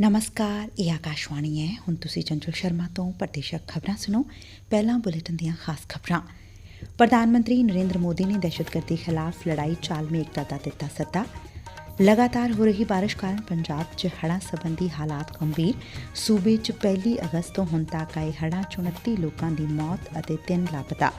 ਨਮਸਕਾਰ, ਇਹ ਆਕਾਸ਼ਵਾਣੀ ਹੈ। ਹੁਣ ਤੁਸੀਂ ਚੰਚਲ ਸ਼ਰਮਾ ਤੋਂ ਪ੍ਰਤੀਸ਼ਕ ਖਬਰਾਂ ਸੁਣੋ। ਪਹਿਲਾਂ ਬੁਲੇਟਿਨ ਦੀਆਂ ਖਾਸ ਖਬਰਾਂ। ਪ੍ਰਧਾਨ ਮੰਤਰੀ ਨਰਿੰਦਰ ਮੋਦੀ ਨੇ ਦਹਿਸ਼ਤਗਰਦੀ ਖਿਲਾਫ ਲੜਾਈ ਚਾਲਮੀ ਏਕਤਾ ਦਾ ਦਿੱਤਾ ਸੱਦਾ। ਲਗਾਤਾਰ ਹੋ ਰਹੀ ਬਾਰਿਸ਼ ਕਾਰਨ ਪੰਜਾਬ 'ਚ ਹੜ੍ਹਾਂ ਸੰਬੰਧੀ ਹਾਲਾਤ ਗੰਭੀਰ। ਸੂਬੇ 'ਚ ਪਹਿਲੀ ਅਗਸਤ ਤੋਂ ਹੁਣ ਤੱਕ ਆਏ ਹੜ੍ਹਾਂ 'ਚ 29 ਲੋਕਾਂ ਦੀ ਮੌਤ ਅਤੇ 3 ਲਾਪਤਾ।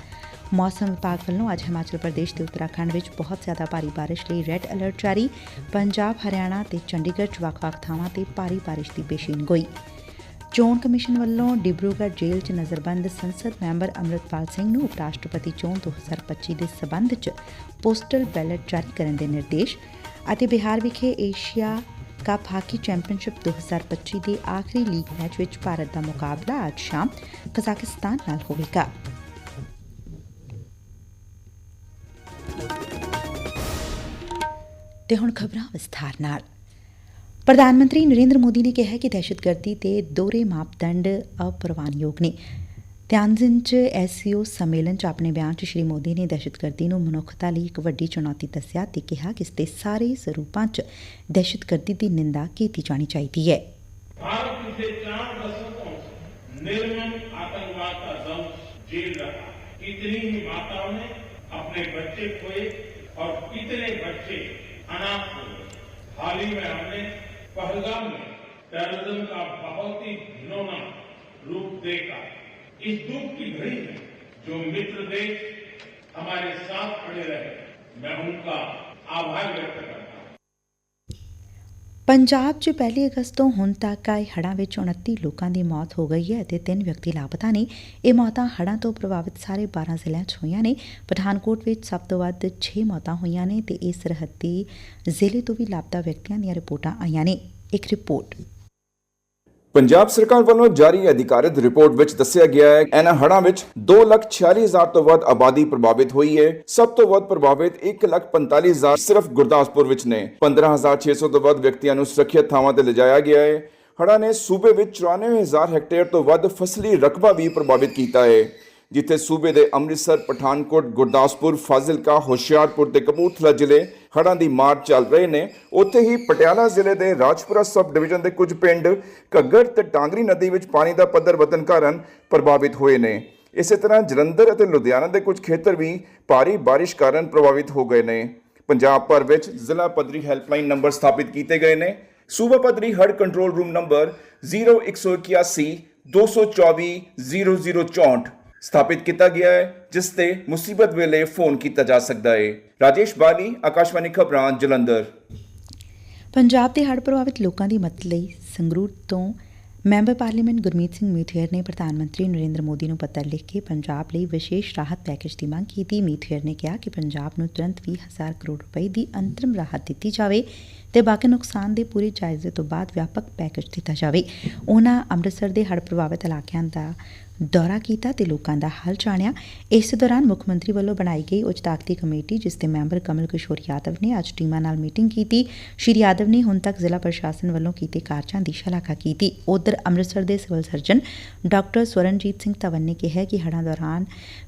ਮੌਸਮ ਵਿਭਾਗ ਵੱਲੋਂ ਅੱਜ ਹਿਮਾਚਲ ਪ੍ਰਦੇਸ਼ ਤੇ ਉੱਤਰਾਖੰਡ ਵਿੱਚ ਬਹੁਤ ਜ਼ਿਆਦਾ ਭਾਰੀ ਬਾਰਿਸ਼ ਲਈ ਰੈੱਡ ਅਲਰਟ ਜਾਰੀ। ਪੰਜਾਬ, ਹਰਿਆਣਾ ਤੇ ਚੰਡੀਗੜ੍ਹ 'ਚ ਵੱਖ-ਵੱਖ ਥਾਵਾਂ ਤੇ ਭਾਰੀ ਬਾਰਿਸ਼ ਦੀ ਪੇਸ਼ੀਨਗੋਈ ਚੋਣ ਕਮਿਸ਼ਨ ਵੱਲੋਂ ਡਿਬਰੂਗੜ੍ਹ ਜੇਲ੍ਹ 'ਚ ਨਜ਼ਰਬੰਦ ਸੰਸਦ ਮੈਂਬਰ ਅੰਮ੍ਰਿਤਪਾਲ ਸਿੰਘ ਨੂੰ ਉਪ ਰਾਸ਼ਟਰਪਤੀ ਚੋਣ 2025 ਦੇ ਸਬੰਧ 'ਚ ਪੋਸਟਲ ਬੈਲਟ ਜਾਰੀ ਕਰਨ ਦੇ ਨਿਰਦੇਸ਼ ਅਤੇ ਬਿਹਾਰ ਵਿਖੇ ਏਸ਼ੀਆ ਕੱਪ ਹਾਕੀ ਚੈਂਪੀਅਨਸ਼ਿਪ 2025 ਦੇ ਆਖਰੀ ਲੀਗ ਮੈਚ ਵਿੱਚ ਭਾਰਤ ਦਾ ਮੁਕਾਬਲਾ ਅੱਜ ਸ਼ਾਮ ਕਜ਼ਾਕਿਸਤਾਨ ਨਾਲ ਹੋਵੇਗਾ। ਤੇ ਹੁਣ ਖਬਰਾਂ ਵਿਸਥਾਰ ਨਾਲ ਪ੍ਰਧਾਨ ਮੰਤਰੀ ਨਰਿੰਦਰ ਮੋਦੀ ਨੇ ਕਿਹਾ ਕਿ ਦਹਿਸ਼ਤਗਰਦੀ ਤੇ ਦੋਹਰੇ ਮਾਪਦੰਡ ਅਪਰਵਾਨਯੋਗ ਨੇ ਤਿਆਨਜਿਨ ਚ ਐਸਸੀਓ ਸੰਮੇਲਨ ਚ ਆਪਣੇ ਬਿਆਨ ਚ ਸ਼੍ਰੀ ਮੋਦੀ ਨੇ ਦਹਿਸ਼ਤਗਰਦੀ ਨੂੰ ਮਨੁੱਖਤਾ ਲਈ ਇੱਕ ਵੱਡੀ ਚੁਣੌਤੀ ਦੱਸਿਆ ਤੇ ਕਿਹਾ ਕਿ ਇਸ ਦੇ ਸਾਰੇ ਸਰੂਪਾਂ ਚ ਦਹਿਸ਼ਤਗਰਦੀ ਦੀ ਨਿੰਦਾ ਕੀਤੀ ਜਾਣੀ ਚਾਹੀਦੀ ਹੈ भारत पिछले चार दशकों से निर्मम आतंकवाद का दंश झेल रहा है कितनी ही माताओं ने अपने बच्चे खोए और कितने बच्चे अनाथ हाल ही में हमने पहलगाम में टेररिज्म का बहुत ही घिनौना रूप देखा। इस दुख की घड़ी में जो मित्र देश हमारे साथ खड़े रहे, मैं उनका आभार व्यक्त करता ਪੰਜਾਬ 'ਚ ਪਹਿਲੀ ਅਗਸਤ ਤੋਂ ਹੁਣ ਤੱਕ ਆਏ ਹੜ੍ਹਾਂ ਵਿੱਚ 29 ਲੋਕਾਂ ਦੀ ਮੌਤ ਹੋ ਗਈ ਹੈ ਅਤੇ ਤਿੰਨ ਵਿਅਕਤੀ ਲਾਪਤਾ ਨੇ। ਇਹ ਮੌਤਾਂ ਹੜ੍ਹਾਂ ਤੋਂ ਪ੍ਰਭਾਵਿਤ ਸਾਰੇ 12 ਜ਼ਿਲ੍ਹਿਆਂ 'ਚ ਹੋਈਆਂ ਨੇ। ਪਠਾਨਕੋਟ ਵਿੱਚ ਸਭ ਤੋਂ ਵੱਧ 6 ਮੌਤਾਂ ਹੋਈਆਂ ਨੇ ਤੇ ਇਹ ਸਰਹੱਦੀ ਜ਼ਿਲ੍ਹੇ ਤੋਂ ਵੀ ਲਾਪਤਾ ਵਿਅਕਤੀਆਂ ਦੀਆਂ ਰਿਪੋਰਟਾਂ ਆਈਆਂ ਨੇ। ਇੱਕ ਰਿਪੋਰਟ ਪੰਜਾਬ ਸਰਕਾਰ ਵੱਲੋਂ ਜਾਰੀ ਅਧਿਕਾਰਤ ਰਿਪੋਰਟ ਵਿੱਚ ਦੱਸਿਆ ਗਿਆ ਹੈ ਇਹਨਾਂ ਹੜ੍ਹਾਂ ਵਿੱਚ 2,46,000 ਤੋਂ ਵੱਧ ਆਬਾਦੀ ਪ੍ਰਭਾਵਿਤ ਹੋਈ ਹੈ। ਸਭ ਤੋਂ ਵੱਧ ਪ੍ਰਭਾਵਿਤ 1,45,000 ਸਿਰਫ ਗੁਰਦਾਸਪੁਰ ਵਿੱਚ ਨੇ। 15,600 ਤੋਂ ਵੱਧ ਵਿਅਕਤੀਆਂ ਨੂੰ ਸੁਰੱਖਿਅਤ ਥਾਵਾਂ ਤੇ ਲਿਜਾਇਆ ਗਿਆ ਹੈ। ਹੜ੍ਹਾਂ ਨੇ ਸੂਬੇ ਵਿੱਚ 94000 ਹੈਕਟੇਅਰ ਤੋਂ ਵੱਧ ਫਸਲੀ ਰਕਬਾ ਵੀ ਪ੍ਰਭਾਵਿਤ ਕੀਤਾ ਹੈ। ਜਿੱਥੇ ਸੂਬੇ ਦੇ ਅੰਮ੍ਰਿਤਸਰ, ਪਠਾਨਕੋਟ, ਗੁਰਦਾਸਪੁਰ, ਫਾਜ਼ਿਲਕਾ, ਹੁਸ਼ਿਆਰਪੁਰ ਤੇ ਕਪੂਰਥਲਾ ਜ਼ਿਲ੍ਹੇ ਹੜ੍ਹਾਂ ਦੀ ਮਾਰ ਚੱਲ ਰਹੇ ਨੇ। ਉੱਥੇ ਹੀ ਪਟਿਆਲਾ ਜ਼ਿਲ੍ਹੇ ਦੇ ਰਾਜਪੁਰਾ ਸਬ ਡਿਵੀਜ਼ਨ ਦੇ ਕੁਝ ਪਿੰਡ ਘੱਗਰ ਤੇ ਟਾਂਗਰੀ ਨਦੀ ਵਿੱਚ ਪਾਣੀ ਦਾ ਪੱਧਰ ਵਧਣ ਕਾਰਨ ਪ੍ਰਭਾਵਿਤ ਹੋਏ ਨੇ। ਇਸੇ ਤਰ੍ਹਾਂ ਜਲੰਧਰ ਅਤੇ ਲੁਧਿਆਣਾ ਦੇ ਕੁਝ ਖੇਤਰ ਵੀ ਭਾਰੀ ਬਾਰਿਸ਼ ਕਾਰਨ ਪ੍ਰਭਾਵਿਤ ਹੋ ਗਏ ਨੇ। ਪੰਜਾਬ ਭਰ ਵਿੱਚ ਜ਼ਿਲ੍ਹਾ ਪੱਧਰੀ ਹੈਲਪਲਾਈਨ ਨੰਬਰ ਸਥਾਪਿਤ ਕੀਤੇ ਗਏ ਨੇ। ਸੂਬਾ ਪੱਧਰੀ ਹੜ੍ਹ ਕੰਟਰੋਲ ਰੂਮ ਨੰਬਰ 0181 224 0064 ਸਥਾਪਿਤ ਕੀਤਾ ਗਿਆ ਹੈ, ਜਿਸ ਤੇ ਮੁਸੀਬਤ ਵੇਲੇ ਫੋਨ ਕੀਤਾ ਜਾ ਸਕਦਾ ਹੈ। ਰਾਜੇਸ਼ ਬਾਲੀ ਆਕਾਸ਼ਵਾਣੀ ਖਬਰਾਂ, ਜਲੰਧਰ। ਪੰਜਾਬ ਦੇ ਹੜ੍ਹ ਪ੍ਰਭਾਵਿਤ ਲੋਕਾਂ ਦੀ ਮਦਦ ਲਈ ਸੰਗਰੂਰ ਤੋਂ ਮੈਂਬਰ ਪਾਰਲੀਮੈਂਟ ਗੁਰਮੀਤ ਸਿੰਘ ਮੀਠੇਰ ਨੇ ਪ੍ਰਧਾਨ ਮੰਤਰੀ ਨਰਿੰਦਰ ਮੋਦੀ ਨੂੰ ਪੱਤਰ ਲਿਖ ਕੇ ਪੰਜਾਬ ਲਈ ਵਿਸ਼ੇਸ਼ ਰਾਹਤ ਪੈਕੇਜ ਦੀ ਮੰਗ ਕੀਤੀ। ਮੀਠੇਰ ਨੇ ਕਿਹਾ ਕਿ ਪੰਜਾਬ ਨੂੰ ਤੁਰੰਤ 20000 ਕਰੋੜ ਰੁਪਏ ਦੀ ਅੰਤਰਿਮ ਰਾਹਤ ਦਿੱਤੀ ਜਾਵੇ ਤੇ ਬਾਕੀ ਨੁਕਸਾਨ ਦੇ ਪੂਰੇ ਜਾਇਜ਼ੇ ਤੋਂ ਬਾਅਦ ਵਿਆਪਕ ਪੈਕੇਜ ਦਿੱਤਾ ਜਾਵੇ। ਉਹਨਾਂ ਅੰਮ੍ਰਿਤਸਰ ਦੇ ਹੜ੍ਹ ਪ੍ਰਭਾਵਿਤ ਇਲਾਕਿਆਂ ਦਾ ਦੌਰਾ ਕੀਤਾ ਤੇ ਲੋਕਾਂ ਦਾ ਹਾਲ ਜਾਣਿਆ। ਇਸ ਦੌਰਾਨ ਮੁੱਖ ਮੰਤਰੀ ਵੱਲੋਂ ਬਣਾਈ ਗਈ ਉੱਚ ਤਾਕਤੀ ਕਮੇਟੀ, ਜਿਸ ਦੇ ਮੈਂਬਰ ਕਮਲ ਕਿਸ਼ੋਰ ਯਾਦਵ ਨੇ ਅੱਜ ਟੀਮਾਂ ਨਾਲ ਮੀਟਿੰਗ ਕੀਤੀ। ਸ਼੍ਰੀ ਯਾਦਵ ਨੇ ਹੁਣ ਤੱਕ ਜ਼ਿਲ੍ਹਾ ਪ੍ਰਸ਼ਾਸਨ ਵੱਲੋਂ ਕੀਤੇ ਕਾਰਜਾਂ ਦੀ ਸ਼ਲਾਘਾ ਕੀਤੀ। ਉਧਰ ਅੰਮ੍ਰਿਤਸਰ ਦੇ civil surgeon doctor Swaranjit Singh Dhawan ਨੇ ਕਿਹਾ ਕਿ ਹੜ੍ਹਾਂ ਦੌਰਾਨ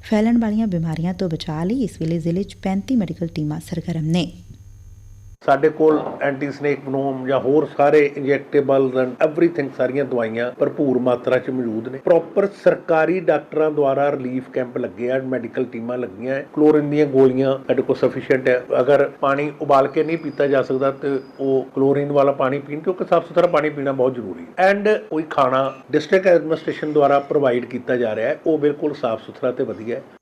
ਫੈਲਣ ਵਾਲੀਆਂ ਬਿਮਾਰੀਆਂ ਤੋਂ ਬਚਾਅ ਲਈ ਇਸ ਵੇਲੇ ਜ਼ਿਲ੍ਹੇ 'ਚ 35 ਮੈਡੀਕਲ ਟੀਮਾਂ ਸਰਗਰਮ ਨੇ। ਸਾਡੇ ਕੋਲ ਐਂਟੀ ਸਨੇਕ ਵਨੋਮ ਜਾਂ ਹੋਰ ਸਾਰੇ ਇੰਜੈਕਟੇਬਲਸ ਐਂਡ ਐਵਰੀਥਿੰਗ ਸਾਰੀਆਂ ਦਵਾਈਆਂ ਭਰਪੂਰ ਮਾਤਰਾ 'ਚ ਮੌਜੂਦ ਨੇ। ਪ੍ਰੋਪਰ ਸਰਕਾਰੀ ਡਾਕਟਰਾਂ ਦੁਆਰਾ ਰਿਲੀਫ ਕੈਂਪ ਲੱਗੇ ਆ ਮੈਡੀਕਲ ਟੀਮਾਂ ਲੱਗੀਆਂ ਹੈ ਕਲੋਰਿਨ ਦੀਆਂ ਗੋਲੀਆਂ ਸਾਡੇ ਕੋਲ ਸਫੀਸ਼ੀਐਂਟ ਹੈ ਅਗਰ ਪਾਣੀ ਉਬਾਲ ਕੇ ਨਹੀਂ ਪੀਤਾ ਜਾ ਸਕਦਾ ਤੇ ਉਹ ਕਲੋਰਿਨ ਵਾਲਾ ਪਾਣੀ ਪੀਣ, ਕਿਉਂਕਿ ਸਾਫ਼ ਸੁਥਰਾ ਪਾਣੀ ਪੀਣਾ ਬਹੁਤ ਜ਼ਰੂਰੀ ਹੈ ਐਂਡ ਕੋਈ ਖਾਣਾ ਡਿਸਟ੍ਰਿਕਟ ਐਡਮਿਨਿਸਟ੍ਰੇਸ਼ਨ ਦੁਆਰਾ ਪ੍ਰੋਵਾਈਡ ਕੀਤਾ ਜਾ ਰਿਹਾ ਹੈ ਉਹ ਬਿਲਕੁਲ ਸਾਫ਼ ਸੁਥਰਾ ਤੇ ਵਧੀਆ ਹੈ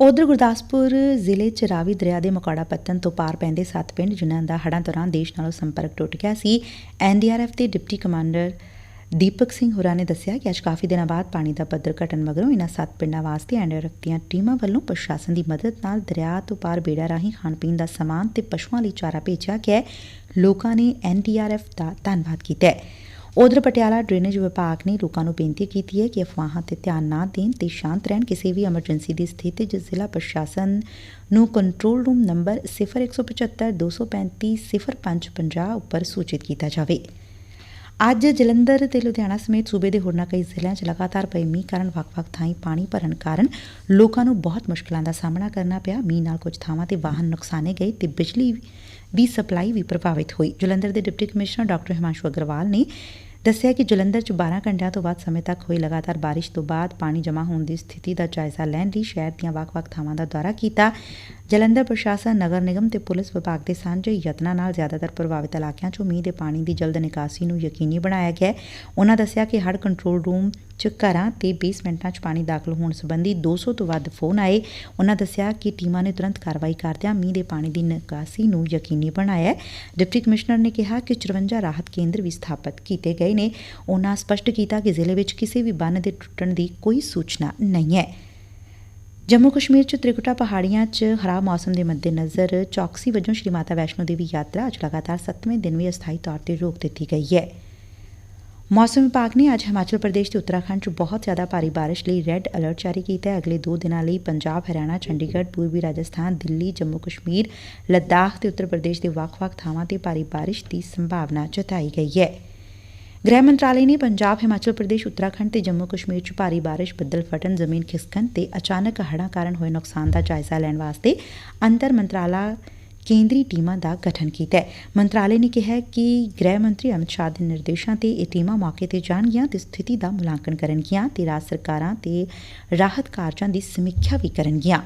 ਉਧਰ ਗੁਰਦਾਸਪੁਰ ਜ਼ਿਲ੍ਹੇ ਚ ਰਾਵੀ ਦਰਿਆ ਦੇ ਮਕੌੜਾ ਪੱਤਨ ਤੋਂ ਪਾਰ ਪੈਂਦੇ ਸੱਤ ਪਿੰਡ ਜਿਨ੍ਹਾਂ ਦਾ ਹੜ੍ਹਾਂ ਦੌਰਾਨ ਦੇਸ਼ ਨਾਲੋਂ ਸੰਪਰਕ ਟੁੱਟ ਗਿਆ ਸੀ। ਐਨਡੀਆਰਐਫ ਦੇ ਡਿਪਟੀ ਕਮਾਂਡਰ ਦੀਪਕ ਸਿੰਘ ਹੋਰਾਂ ਨੇ ਦੱਸਿਆ ਕਿ ਅੱਜ ਕਾਫੀ ਦਿਨਾਂ ਬਾਅਦ ਪਾਣੀ ਦਾ ਪੱਧਰ ਘਟਣ ਮਗਰੋਂ ਇਨ੍ਹਾਂ ਸੱਤ ਪਿੰਡਾਂ ਵਾਸਤੇ ਐਨਡੀਆਰਐਫ ਦੀਆਂ ਟੀਮਾਂ ਵੱਲੋਂ ਪ੍ਰਸ਼ਾਸਨ ਦੀ ਮਦਦ ਨਾਲ ਦਰਿਆ ਤੋਂ ਪਾਰ ਬੇੜਾ ਰਾਹੀਂ ਖਾਣ ਪੀਣ ਦਾ ਸਮਾਨ ਤੇ ਪਸ਼ੂਆਂ ਲਈ ਚਾਰਾ ਭੇਜਿਆ ਗਿਆ ਲੋਕਾਂ ਨੇ ਐਨਡੀਆਰਐਫ ਦਾ ਧੰਨਵਾਦ ਕੀਤਾ ਹੈ। ਉਧਰ ਪਟਿਆਲਾ ਡਰੇਨੇਜ ਵਿਭਾਗ ਨੇ ਲੋਕਾਂ ਨੂੰ ਬੇਨਤੀ ਕੀਤੀ ਹੈ ਕਿ ਅਫਵਾਹਾਂ ਤੇ ਧਿਆਨ ਨਾ ਦੇਣ ਤੇ ਸ਼ਾਂਤ ਰਹਿਣ, ਕਿਸੇ ਵੀ ਐਮਰਜੈਂਸੀ ਦੀ ਸਥਿਤੀ 'ਚ ਜ਼ਿਲ੍ਹਾ ਪ੍ਰਸ਼ਾਸਨ ਨੂੰ ਕੰਟਰੋਲ ਰੂਮ ਨੰਬਰ 0175 235 0550 ਉੱਪਰ ਸੂਚਿਤ ਕੀਤਾ ਜਾਵੇ। ਅੱਜ ਜਲੰਧਰ ਤੇ ਲੁਧਿਆਣਾ ਸਮੇਤ ਸੂਬੇ ਦੇ ਹੋਰਨਾਂ ਕਈ ਜ਼ਿਲ੍ਹਿਆਂ 'ਚ ਲਗਾਤਾਰ ਪਏ ਮੀਂਹ ਕਾਰਨ ਵੱਖ-ਵੱਖ ਥਾਈਂ ਪਾਣੀ ਭਰਨ ਕਾਰਨ ਲੋਕਾਂ ਨੂੰ ਬਹੁਤ ਮੁਸ਼ਕਲਾਂ ਦਾ ਸਾਹਮਣਾ ਕਰਨਾ ਪਿਆ। ਮੀਂਹ ਨਾਲ ਕੁਝ ਥਾਵਾਂ ਤੇ ਵਾਹਨ ਨੁਕਸਾਨੇ ਗਏ ਤੇ ਬਿਜਲੀ ਦੀ ਸਪਲਾਈ ਵੀ ਪ੍ਰਭਾਵਿਤ ਹੋਈ। ਜਲੰਧਰ ਦੇ deputy commissioner doctor Himanshu Agarwal ਨੇ ਦੱਸਿਆ ਕਿ ਜਲੰਧਰ 'ਚ 12 ਘੰਟਿਆਂ ਤੋਂ ਵੱਧ ਸਮੇਂ ਤੱਕ ਹੋਈ ਲਗਾਤਾਰ ਬਾਰਿਸ਼ ਤੋਂ ਬਾਅਦ ਪਾਣੀ ਜਮ੍ਹਾਂ ਹੋਣ ਦੀ ਸਥਿਤੀ ਦਾ ਜਾਇਜ਼ਾ ਲੈਣ ਲਈ ਸ਼ਹਿਰ ਦੀਆਂ ਵੱਖ-ਵੱਖ ਬਾਵਾਂ ਦਾ ਦੌਰਾ ਕੀਤਾ। ਜਲੰਧਰ ਪ੍ਰਸ਼ਾਸਨ, ਨਗਰ ਨਿਗਮ ਤੇ ਪੁਲਿਸ ਵਿਭਾਗ ਦੇ ਸਾਂਝੇ ਯਤਨਾਂ ਨਾਲ ਜ਼ਿਆਦਾਤਰ ਪ੍ਰਭਾਵਿਤ ਇਲਾਕਿਆਂ 'ਚੋਂ ਮੀਂਹ ਦੇ ਪਾਣੀ ਦੀ ਜਲਦ ਨਿਕਾਸੀ ਨੂੰ ਯਕੀਨੀ ਬਣਾਇਆ ਗਿਆ ਹੈ। ਉਨ੍ਹਾਂ ਦੱਸਿਆ ਕਿ ਹੜ੍ਹ ਕੰਟਰੋਲ ਰੂਮ 'ਚ ਘਰਾਂ ਤੇ ਬੇਸਮੈਂਟਾਂ 'ਚ ਪਾਣੀ ਦਾਖਲ ਹੋਣ ਸੰਬੰਧੀ 200 ਤੋਂ ਵੱਧ ਫੋਨ ਆਏ। ਉਨ੍ਹਾਂ ਦੱਸਿਆ ਕਿ ਟੀਮਾਂ ਨੇ ਤੁਰੰਤ ਕਾਰਵਾਈ ਕਰਦਿਆਂ ਮੀਂਹ ਦੇ ਪਾਣੀ ਦੀ ਨਿਕਾਸੀ ਨੂੰ ਯਕੀਨੀ ਬਣਾਇਆ ਡਿਪਟੀ ਕਮਿਸ਼ਨਰ ਨੇ ਕਿਹਾ ਕਿ 54 ਰਾਹਤ ਕੇਂਦਰ ਵੀ ਸਥਾਪਿਤ ਕੀਤੇ ਗਏ ਨੇ। ਉਨ੍ਹਾਂ ਸਪਸ਼ਟ ਕੀਤਾ ਕਿ ਜ਼ਿਲ੍ਹੇ ਵਿੱਚ ਕਿਸੇ ਵੀ ਬੰਨ ਦੇ ਟੁੱਟਣ ਦੀ ਕੋਈ ਸੂਚਨਾ ਨਹੀਂ ਹੈ। ਜੰਮੂ ਕਸ਼ਮੀਰ ਚ ਤ੍ਰਿਕੁਟਾ ਪਹਾੜੀਆਂ ਚ ਖਰਾਬ ਮੌਸਮ ਦੇ ਮੱਦੇਨਜ਼ਰ ਚੌਕਸੀ ਵਜੋਂ ਸ਼੍ਰੀ ਮਾਤਾ ਵੈਸ਼ਨੋ ਦੇਵੀ ਯਾਤਰਾ ਅੱਜ ਲਗਾਤਾਰ 7ਵੇਂ ਦਿਨ ਵੀ ਅਸਥਾਈ ਤੌਰ ਤੇ ਰੋਕ ਦਿੱਤੀ ਗਈ ਹੈ। ਮੌਸਮ ਵਿਭਾਗ ਨੇ ਅੱਜ ਹਿਮਾਚਲ ਪ੍ਰਦੇਸ਼ ਤੇ ਉੱਤਰਾਖੰਡ 'ਚ ਬਹੁਤ ਜ਼ਿਆਦਾ ਭਾਰੀ ਬਾਰਿਸ਼ ਲਈ ਰੈੱਡ ਅਲਰਟ ਜਾਰੀ ਕੀਤਾ ਹੈ। ਅਗਲੇ 2 ਦਿਨਾਂ ਲਈ ਪੰਜਾਬ, ਹਰਿਆਣਾ, ਚੰਡੀਗੜ੍ਹ, ਪੂਰਬੀ ਰਾਜਸਥਾਨ, ਦਿੱਲੀ, ਜੰਮੂ ਕਸ਼ਮੀਰ, ਲੱਦਾਖ ਤੇ ਉੱਤਰ ਪ੍ਰਦੇਸ਼ ਦੇ ਵੱਖ-ਵੱਖ ਥਾਵਾਂ ਤੇ ਭਾਰੀ ਬਾਰਿਸ਼ ਦੀ ਸੰਭਾਵਨਾ ਜਤਾਈ ਗਈ ਹੈ। ਗ੍ਰਹਿ ਮੰਤਰਾਲੇ ਨੇ ਪੰਜਾਬ, ਹਿਮਾਚਲ ਪ੍ਰਦੇਸ਼, ਉੱਤਰਾਖੰਡ ਤੇ ਜੰਮੂ ਕਸ਼ਮੀਰ 'ਚ ਭਾਰੀ ਬਾਰਿਸ਼, ਬੱਦਲ ਫਟਣ, ਜ਼ਮੀਨ ਖਿਸਕਣ ਤੇ ਅਚਾਨਕ ਹੜ੍ਹਾਂ ਕਾਰਨ ਹੋਏ ਨੁਕਸਾਨ ਦਾ ਜਾਇਜ਼ਾ ਲੈਣ ਵਾਸਤੇ ਅੰਤਰ ਮੰਤਰਾਲਾ ਕੇਂਦਰੀ ਟੀਮਾਂ ਦਾ ਗਠਨ ਕੀਤਾ ਹੈ। ਮੰਤਰਾਲੇ ਨੇ ਕਿਹਾ ਕਿ ਗ੍ਰਹਿ ਮੰਤਰੀ ਅਮਿਤ ਸ਼ਾਹ ਦੇ ਨਿਰਦੇਸ਼ਾਂ ਤੇ ਇਹ ਟੀਮਾਂ ਮੌਕੇ ਤੇ ਜਾਣਗੀਆਂ ਤੇ ਸਥਿਤੀ ਦਾ ਮੁਲਾਂਕਣ ਕਰਨਗੀਆਂ ਤੇ ਰਾਜ ਸਰਕਾਰਾਂ ਤੇ ਰਾਹਤ ਕਾਰਜਾਂ ਦੀ ਸਮੀਖਿਆ ਵੀ ਕਰਨਗੀਆਂ।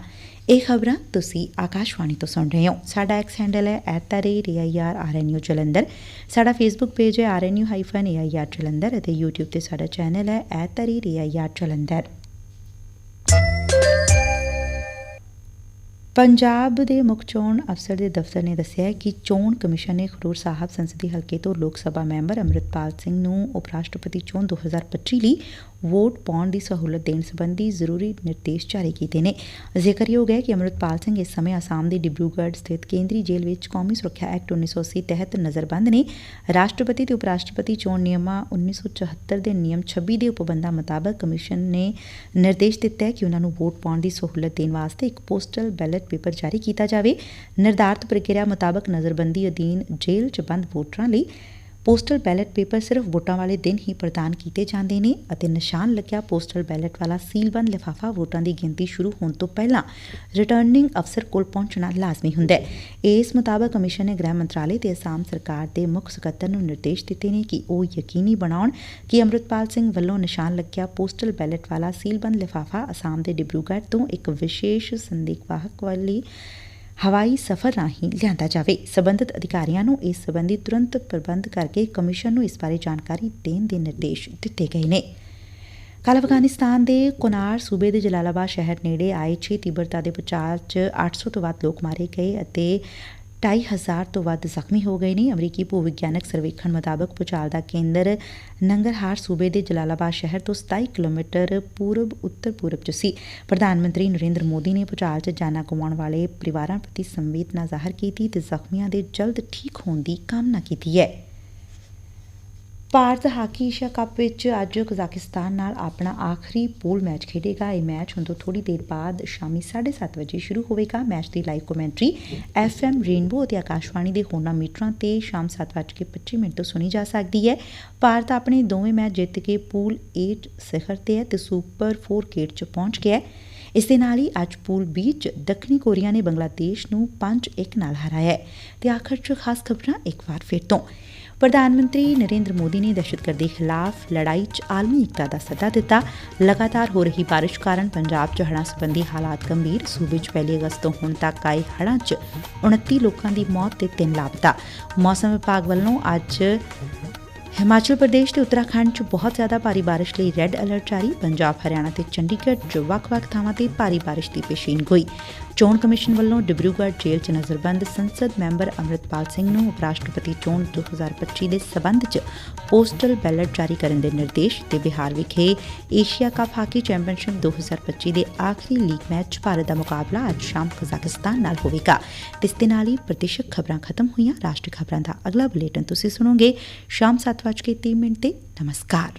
ਇਹ ਖਬਰਾਂ ਤੁਸੀਂ ਆਕਾਸ਼ਵਾਣੀ ਤੋਂ ਸੁਣ ਰਹੇ ਹੋ। ਸਾਡਾ ਐਕਸ ਹੈਂਡਲ ਹੈ @air ਜਲੰਧਰ। ਸਾਡਾ ਫੇਸਬੁੱਕ ਪੇਜ ਹੈ rnu-air ਜਲੰਧਰ ਅਤੇ YouTube ਤੇ ਸਾਡਾ ਚੈਨਲ ਹੈ @air ਜਲੰਧਰ ਪੰਜਾਬ ਦੇ ਮੁੱਖ ਚੋਣ ਅਫਸਰ ਦੇ ਦਫ਼ਤਰ ਨੇ ਦੱਸਿਆ ਹੈ ਕਿ ਚੋਣ ਕਮਿਸ਼ਨ ਨੇ ਖਡੂਰ ਸਾਹਿਬ ਸੰਸਦੀ ਹਲਕੇ ਤੋਂ ਲੋਕ ਸਭਾ ਮੈਂਬਰ ਅੰਮ੍ਰਿਤਪਾਲ ਸਿੰਘ ਨੂੰ ਉਪ ਰਾਸ਼ਟਰਪਤੀ ਚੋਣ 2025 ਲਈ ਵੋਟ ਪਾਉਣ ਦੀ ਸਹੂਲਤ ਦੇਣ ਸੰਬੰਧੀ ਜ਼ਰੂਰੀ ਨਿਰਦੇਸ਼ ਜਾਰੀ ਕੀਤੇ ਨੇ। ਜ਼ਿਕਰਯੋਗ ਹੈ ਕਿ ਅੰਮ੍ਰਿਤਪਾਲ ਸਿੰਘ ਇਸ ਸਮੇਂ ਅਸਾਮ ਦੇ ਡਿਬਰੂਗੜ੍ਹ ਸਥਿਤ ਕੇਂਦਰੀ ਜੇਲ੍ਹ ਵਿੱਚ ਕੌਮੀ ਸੁਰੱਖਿਆ ਐਕਟ 1980 ਤਹਿਤ ਨਜ਼ਰਬੰਦ ਨੇ। ਰਾਸ਼ਟਰਪਤੀ ਤੇ ਉਪ ਰਾਸ਼ਟਰਪਤੀ ਚੋਣ ਨਿਯਮਾਂ 1974 ਦੇ ਨਿਯਮ 26 ਦੇ ਉਪਬੰਧਾਂ ਮੁਤਾਬਕ ਕਮਿਸ਼ਨ ਨੇ ਨਿਰਦੇਸ਼ ਦਿੱਤਾ ਹੈ ਕਿ ਉਹਨਾਂ ਨੂੰ ਵੋਟ ਪਾਉਣ ਦੀ ਸਹੂਲਤ ਦੇਣ ਵਾਸਤੇ ਇੱਕ ਪੋਸਟਲ ਬੈਲਟ ਪੇਪਰ ਜਾਰੀ ਕੀਤਾ ਜਾਵੇ। ਨਿਰਧਾਰਤ ਪ੍ਰਕਿਰਿਆ ਮੁਤਾਬਕ ਨਜ਼ਰਬੰਦੀ ਅਧੀਨ ਜੇਲ੍ਹ 'ਚ ਬੰਦ ਵੋਟਰਾਂ ਲਈ ਪੋਸਟਲ ਬੈਲਟ ਪੇਪਰ ਸਿਰਫ ਵੋਟਾਂ ਵਾਲੇ ਦਿਨ ਹੀ ਪ੍ਰਦਾਨ ਕੀਤੇ ਜਾਂਦੇ ਨੇ ਅਤੇ ਨਿਸ਼ਾਨ ਲੱਗਿਆ ਪੋਸਟਲ ਬੈਲਟ ਵਾਲਾ ਸੀਲਬੰਦ ਲਿਫਾਫਾ ਵੋਟਾਂ ਦੀ ਗਿਣਤੀ ਸ਼ੁਰੂ ਹੋਣ ਤੋਂ ਪਹਿਲਾਂ ਰਿਟਰਨਿੰਗ ਅਫਸਰ ਕੋਲ ਪਹੁੰਚਣਾ ਲਾਜ਼ਮੀ ਹੁੰਦਾ ਹੈ। ਇਸ ਮੁਤਾਬਕ ਕਮਿਸ਼ਨ ਨੇ ਗ੍ਰਹਿ ਮੰਤਰਾਲੇ ਤੇ ਅਸਾਮ ਸਰਕਾਰ ਦੇ ਮੁੱਖ ਸਕੱਤਰ ਨੂੰ ਨਿਰਦੇਸ਼ ਦਿੱਤੇ ਨੇ ਕਿ ਉਹ ਯਕੀਨੀ ਬਣਾਉਣ ਕਿ ਅੰਮ੍ਰਿਤਪਾਲ ਸਿੰਘ ਵੱਲੋਂ ਨਿਸ਼ਾਨ ਲੱਗਿਆ ਪੋਸਟਲ ਬੈਲਟ ਵਾਲਾ ਸੀਲਬੰਦ ਲਿਫਾਫਾ ਅਸਾਮ ਦੇ ਡਿਬਰੂਗੜ੍ਹ ਤੋਂ ਇੱਕ ਵਿਸ਼ੇਸ਼ ਸੰਦੇਸ਼ਵਾਹਕ ਵਾਲੀ ਹਵਾਈ ਸਫ਼ਰ ਰਾਹੀਂ ਲਿਆਂਦਾ ਜਾਵੇ। ਸਬੰਧਤ ਅਧਿਕਾਰੀਆਂ ਨੂੰ ਇਸ ਸਬੰਧੀ ਤੁਰੰਤ ਪ੍ਰਬੰਧ ਕਰਕੇ ਕਮਿਸ਼ਨ ਨੂੰ ਇਸ ਬਾਰੇ ਜਾਣਕਾਰੀ ਦੇਣ ਦੇ ਨਿਰਦੇਸ਼ ਦਿੱਤੇ ਗਏ ਨੇ। ਕੱਲ ਅਫਗਾਨਿਸਤਾਨ ਦੇ ਕੁਨਾਰ ਸੂਬੇ ਦੇ ਜਲਾਲਾਬਾਦ ਸ਼ਹਿਰ ਨੇੜੇ ਆਏ 6 ਤੀਬਰਤਾ ਦੇ ਪੁਚਾਲ 'ਚ 800 ਤੋਂ ਵੱਧ ਲੋਕ ਮਾਰੇ ਗਏ ਅਤੇ 2500 ਤੋਂ ਵੱਧ ਜ਼ਖਮੀ ਹੋ ਗਏ ਨੇ। ਅਮਰੀਕੀ ਭੂ ਵਿਗਿਆਨਕ ਸਰਵੇਖਣ ਮੁਤਾਬਕ ਪੁਚਾਲ ਦਾ ਕੇਂਦਰ ਨੰਗਰਹਾਰ ਸੂਬੇ ਦੇ ਜਲਾਲਾਬਾਦ ਸ਼ਹਿਰ ਤੋਂ 27 ਕਿਲੋਮੀਟਰ ਪੂਰਬ, ਉੱਤਰ ਪੂਰਬ 'ਚ ਸੀ। ਪ੍ਰਧਾਨ ਮੰਤਰੀ ਨਰਿੰਦਰ ਮੋਦੀ ਨੇ ਪੁਚਾਲ 'ਚ ਜਾਨਾਂ ਗਵਾਉਣ ਵਾਲੇ ਪਰਿਵਾਰਾਂ ਪ੍ਰਤੀ ਸੰਵੇਦਨਾ ਜ਼ਾਹਰ ਕੀਤੀ ਤੇ ਜ਼ਖਮੀਆਂ ਦੇ ਜਲਦ ਠੀਕ ਹੋਣ ਦੀ ਕਾਮਨਾ ਕੀਤੀ ਹੈ। ਭਾਰਤ ਹਾਕੀ ਏਸ਼ੀਆ ਕੱਪ ਵਿੱਚ ਅੱਜ ਕਜ਼ਾਕਿਸਤਾਨ ਨਾਲ ਆਪਣਾ ਆਖਰੀ ਪੂਲ ਮੈਚ ਖੇਡੇਗਾ। ਇਹ ਮੈਚ ਹੁਣ ਤੋਂ ਥੋੜੀ ਦੇਰ ਬਾਅਦ ਸ਼ਾਮੀ 7:30 ਵਜੇ ਸ਼ੁਰੂ ਹੋਵੇਗਾ। ਮੈਚ ਦੀ ਲਾਈਵ ਕਮੈਂਟਰੀ ਐਫਐਮ ਰੇਨਬੋ ਅਤੇ ਆਕਾਸ਼ਵਾਣੀ ਦੇ ਹੋਰਨਾਂ ਮੀਟਰਾਂ ਤੇ ਸ਼ਾਮ 7:25 ਮਿੰਟ ਤੋਂ ਸੁਣੀ ਜਾ ਸਕਦੀ ਹੈ। ਭਾਰਤ ਆਪਣੇ ਦੋਵੇਂ ਮੈਚ ਜਿੱਤ ਕੇ ਪੂਲ 8 ਸਿਖਰ ਤੇ ਹੈ ਤੇ ਸੁਪਰ 4 ਗੇਟ 'ਚ ਪਹੁੰਚ ਗਿਆ ਹੈ। ਇਸ ਦੇ ਨਾਲ ਹੀ ਅੱਜ ਪੂਲ ਬੀ 'ਚ ਦੱਖਣੀ ਕੋਰੀਆ ਨੇ ਬੰਗਲਾਦੇਸ਼ ਨੂੰ 5-1 ਨਾਲ ਹਰਾਇਆ ਤੇ ਆਖਰ 'ਚ ਖਾਸ ਖਬਰਾਂ ਇੱਕ ਵਾਰ ਫਿਰ ਤੋਂ। ਪ੍ਰਧਾਨ ਮੰਤਰੀ ਨਰਿੰਦਰ ਮੋਦੀ ਨੇ ਦਹਿਸ਼ਤਗਰਦੀ ਖਿਲਾਫ ਲੜਾਈ 'ਚ ਆਲਮੀ ਇਕਤਾ ਦਾ ਸੱਦਾ ਦਿੱਤਾ। ਲਗਾਤਾਰ ਹੋ ਰਹੀ ਬਾਰਿਸ਼ ਕਾਰਨ ਪੰਜਾਬ 'ਚ ਹੜ੍ਹਾਂ ਸੰਬੰਧੀ ਹਾਲਾਤ ਗੰਭੀਰ। ਸੂਬੇ 'ਚ ਪਹਿਲੀ ਅਗਸਤ ਤੋਂ ਹੁਣ ਤੱਕ ਆਏ ਹੜ੍ਹਾਂ 'ਚ 29 ਲੋਕਾਂ ਦੀ ਮੌਤ ਤੇ 3 ਲਾਪਤਾ। ਮੌਸਮ ਵਿਭਾਗ ਵੱਲੋਂ ਅੱਜ ਹਿਮਾਚਲ ਪ੍ਰਦੇਸ਼ ਤੇ ਉੱਤਰਾਖੰਡ 'ਚ ਬਹੁਤ ਜ਼ਿਆਦਾ ਭਾਰੀ ਬਾਰਿਸ਼ ਲਈ ਰੈੱਡ ਅਲਰਟ ਜਾਰੀ। ਪੰਜਾਬ, ਹਰਿਆਣਾ ਤੇ ਚੰਡੀਗੜ੍ਹ 'ਚ ਵੱਖ-ਵੱਖ ਥਾਵਾਂ ਤੇ ਭਾਰੀ ਬਾਰਿਸ਼ ਦੀ ਪੇਸ਼ੀਨਗੋਈ ਚੋਣ ਕਮਿਸ਼ਨ ਵੱਲੋਂ ਡਿਬਰੂਗੜ੍ਹ ਜੇਲ੍ਹ 'ਚ ਨਜ਼ਰਬੰਦ ਸੰਸਦ ਮੈਂਬਰ ਅੰਮ੍ਰਿਤਪਾਲ ਸਿੰਘ ਨੂੰ ਉਪ ਰਾਸ਼ਟਰਪਤੀ ਚੋਣ 2025 ਦੇ ਸਬੰਧ 'ਚ ਪੋਸਟਲ ਬੈਲਟ ਜਾਰੀ ਕਰਨ ਦੇ ਨਿਰਦੇਸ਼ ਤੇ ਬਿਹਾਰ ਵਿਖੇ ਏਸ਼ੀਆ ਕੱਪ ਹਾਕੀ ਚੈਂਪੀਅਨਸ਼ਿਪ 2025 ਦੇ ਆਖਰੀ ਲੀਗ ਮੈਚ 'ਚ ਭਾਰਤ ਦਾ ਮੁਕਾਬਲਾ ਅੱਜ ਸ਼ਾਮ ਕਜ਼ਾਕਿਸਤਾਨ ਨਾਲ ਹੋਵੇਗਾ। ਇਸ ਦੇ ਨਾਲ ਹੀ ਪ੍ਰਤੀਸ਼ਤ ਖਬਰਾਂ ਖਤਮ ਹੋਈਆਂ। ਰਾਸ਼ਟਰੀ ਖਬਰਾਂ ਦਾ ਅਗਲਾ ਬੁਲੇਟਿਨ ਤੁਸੀਂ ਸੁਣੋਗੇ ਸ਼ਾਮ 7:30 ਮਿੰਟ ਤੇ। ਨਮਸਕਾਰ।